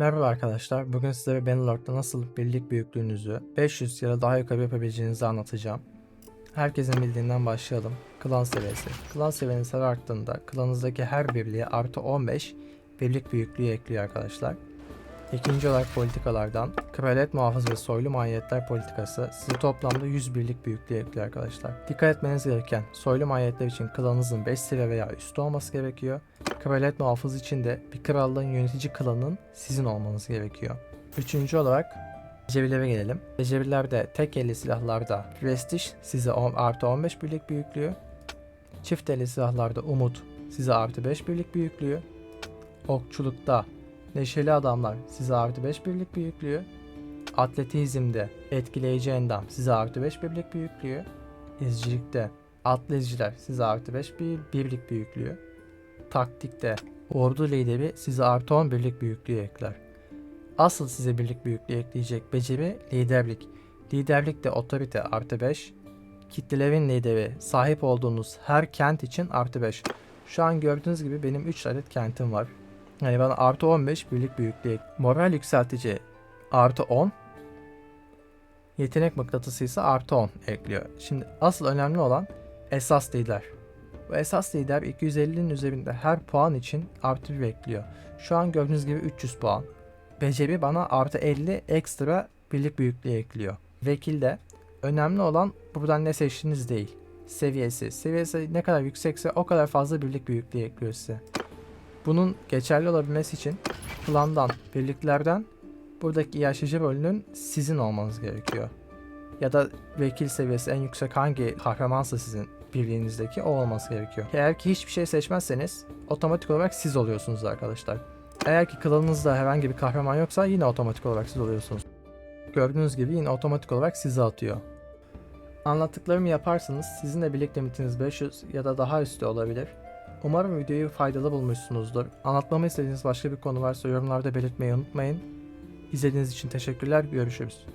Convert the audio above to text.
Merhaba arkadaşlar. Bugün size Bannerlord'da nasıl birlik büyüklüğünüzü 500 ya da daha yukarı yapabileceğinizi anlatacağım. Herkesin bildiğinden başlayalım. Klan seviyesi. Klan seviyeniz arttığında klanınızdaki her birliğe artı 15 birlik büyüklüğü ekliyor arkadaşlar. İkinci olarak politikalardan kraliyet muhafız ve soylu maniyetler politikası size toplamda 100 birlik büyüklüğü ekliyor arkadaşlar. Dikkat etmeniz gereken soylu maniyetler için klanınızın 5 seviye veya üstü olması gerekiyor. Kraliyet muhafız için de bir krallığın yönetici klanının sizin olmanız gerekiyor. Üçüncü olarak Cebilere gelelim. Cebilerde tek elli silahlarda Prestige size on- artı 15 birlik büyüklüğü. Çift elli silahlarda Umut size artı 5 birlik büyüklüğü. Okçulukta Neşeli Adamlar size artı 5 birlik büyüklüğü. Atletizmde Etkileyici Endam size artı 5 birlik büyüklüğü. İzcilikte Atlı size artı 5 bir birlik büyüklüğü. Taktikte Ordu lideri size artı 10 birlik büyüklüğü ekler. Asıl size birlik büyüklüğü ekleyecek beceri liderlik. Liderlikte otorite artı 5. Kitlelerin lideri sahip olduğunuz her kent için artı 5. Şu an gördüğünüz gibi benim 3 adet kentim var. Yani bana artı 15 birlik büyüklüğü. ek- Moral yükseltici artı 10. Yetenek mıknatısı ise artı 10 ekliyor. Şimdi asıl önemli olan esas lider. Bu esas lider 250'nin üzerinde her puan için artı 1 ekliyor. Şu an gördüğünüz gibi 300 puan. Beceri bana artı 50 ekstra birlik büyüklüğü ekliyor. Vekilde önemli olan buradan ne seçtiğiniz değil. Seviyesi. Seviyesi ne kadar yüksekse o kadar fazla birlik büyüklüğü ekliyor size. Bunun geçerli olabilmesi için klandan, birliklerden buradaki yaşlıcı rolünün sizin olmanız gerekiyor. Ya da vekil seviyesi en yüksek hangi kahramansa sizin birliğinizdeki o olması gerekiyor. Eğer ki hiçbir şey seçmezseniz otomatik olarak siz oluyorsunuz arkadaşlar. Eğer ki klanınızda herhangi bir kahraman yoksa yine otomatik olarak siz oluyorsunuz. Gördüğünüz gibi yine otomatik olarak sizi atıyor. Anlattıklarımı yaparsanız sizin de birlik limitiniz 500 ya da daha üstü olabilir. Umarım videoyu faydalı bulmuşsunuzdur. Anlatmamı istediğiniz başka bir konu varsa yorumlarda belirtmeyi unutmayın. İzlediğiniz için teşekkürler. Görüşürüz.